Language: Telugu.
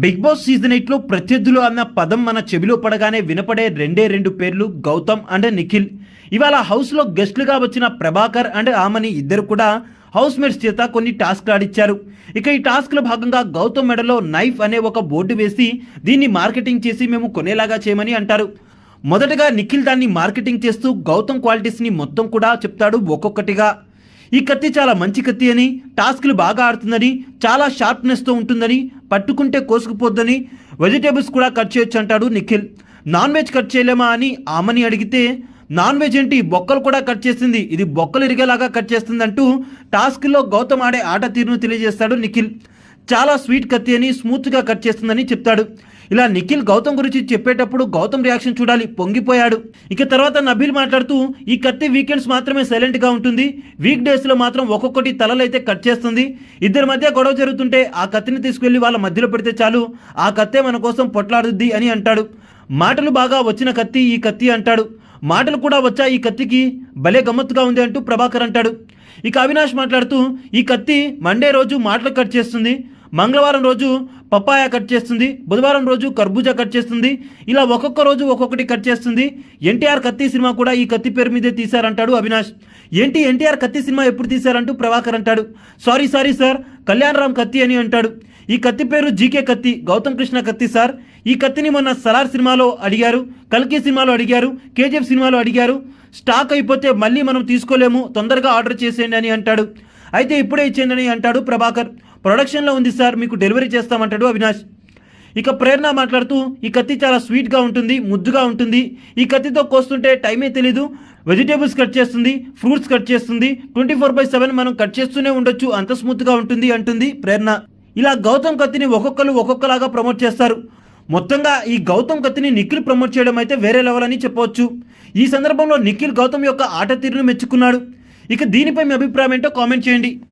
బిగ్ బాస్ సీజన్ ఎయిట్లో ప్రత్యర్థులు అన్న పదం మన చెవిలో పడగానే వినపడే రెండే రెండు పేర్లు గౌతమ్ అండ్ నిఖిల్. ఇవాళ హౌస్లో గెస్ట్లుగా వచ్చిన ప్రభాకర్ అండ్ ఆమని ఇద్దరు కూడా హౌస్ మేట్స్ చేత కొన్ని టాస్క్లు ఆడిచ్చారు. ఇక ఈ టాస్క్లో భాగంగా గౌతమ్ మెడలో నైఫ్ అనే ఒక బోర్డు వేసి దీన్ని మార్కెటింగ్ చేసి మేము కొనేలాగా చేయమని అంటారు. మొదటగా నిఖిల్ దాన్ని మార్కెటింగ్ చేస్తూ గౌతమ్ క్వాలిటీస్ని మొత్తం కూడా చెప్తాడు ఒక్కొక్కటిగా. ఈ కత్తి చాలా మంచి కత్తి అని టాస్క్లు బాగా ఆడుతుందని చాలా షార్ప్నెస్తో ఉంటుందని పట్టుకుంటే కోసుకుపోద్దని వెజిటేబుల్స్ కూడా కట్ చేయొచ్చు అంటాడు నిఖిల్. నాన్ వెజ్ కట్ చేయలేమా అని ఆమని అడిగితే నాన్ వెజ్ ఏంటి? బొక్కలు కూడా కట్ చేసింది. ఇది బొక్కలు ఇరిగేలాగా కట్ చేస్తుంది అంటూ టాస్క్లో గౌతమ్ ఆడే ఆట తీరును తెలియజేస్తాడు నిఖిల్. చాలా స్వీట్ కత్తి అని స్మూత్గా కట్ చేస్తుందని చెప్తాడు. ఇలా నిఖిల్ గౌతమ్ గురించి చెప్పేటప్పుడు గౌతమ్ రియాక్షన్ చూడాలి పొంగిపోయాడు. ఇక తర్వాత నబీల్ మాట్లాడుతూ ఈ కత్తి వీకెండ్స్ మాత్రమే సైలెంట్గా ఉంటుంది. వీక్ డేస్లో మాత్రం ఒక్కొక్కటి తలలు అయితే కట్ చేస్తుంది. ఇద్దరి మధ్య గొడవ జరుగుతుంటే ఆ కత్తిని తీసుకెళ్ళి వాళ్ళ మధ్యలో పెడితే చాలు. ఆ కత్తే మన కోసం పొట్లాడుద్ది అని అంటాడు. మాటలు బాగా వచ్చిన కత్తి ఈ కత్తి అంటాడు. మాటలు కూడా వచ్చా ఈ కత్తికి? భలే గమ్మత్తుగా ఉంది అంటూ ప్రభాకర్ అంటాడు. ఇక అవినాష్ మాట్లాడుతూ ఈ కత్తి మండే రోజు మాటలు కట్ చేస్తుంది మంగళవారం రోజు పప్పాయ కట్ చేస్తుంది బుధవారం రోజు కర్బూజా కట్ చేస్తుంది ఇలా ఒక్కొక్క రోజు ఒక్కొక్కటి కట్ చేస్తుంది. ఎన్టీఆర్ కత్తి సినిమా కూడా ఈ కత్తి పేరు మీదే తీశారంటాడు అవినాష్. ఏంటి ఎన్టీఆర్ కత్తి సినిమా ఎప్పుడు తీశారంటూ ప్రభాకర్ అంటాడు. సారీ సారీ సార్ కళ్యాణరామ్ కత్తి అని అంటాడు. ఈ కత్తి పేరు జీకే కత్తి గౌతమ్ కృష్ణ కత్తి సార్. ఈ కత్తిని మొన్న సలార్ సినిమాలో అడిగారు కల్కి సినిమాలో అడిగారు కేజీఎఫ్ సినిమాలో అడిగారు. స్టాక్ అయిపోతే మళ్ళీ మనం తీసుకోలేము తొందరగా ఆర్డర్ చేసేయండి అని అంటాడు. అయితే ఇప్పుడే ఇచ్చేయండి అని అంటాడు ప్రభాకర్. ప్రొడక్షన్లో ఉంది సార్ మీకు డెలివరీ చేస్తామంటాడు అవినాష్. ఇక ప్రేరణ మాట్లాడుతూ ఈ కత్తి చాలా స్వీట్గా ఉంటుంది ముద్దుగా ఉంటుంది. ఈ కత్తితో కోస్తుంటే టైమే తెలీదు. వెజిటేబుల్స్ కట్ చేస్తుంది ఫ్రూట్స్ కట్ చేస్తుంది. ట్వంటీ ఫోర్ బై సెవెన్ మనం కట్ చేస్తూనే ఉండొచ్చు అంత స్మూత్గా ఉంటుంది అంటుంది ప్రేరణ. ఇలా గౌతమ్ కత్తిని ఒక్కొక్కరు ఒక్కొక్కలాగా ప్రమోట్ చేస్తారు. మొత్తంగా ఈ గౌతమ్ కత్తిని నిఖిల్ ప్రమోట్ చేయడం అయితే వేరే లెవెల్ అని చెప్పవచ్చు. ఈ సందర్భంలో నిఖిల్ గౌతమ్ యొక్క ఆట తీరును మెచ్చుకున్నాడు. ఇక దీనిపై మీ అభిప్రాయం ఏంటో కామెంట్ చేయండి.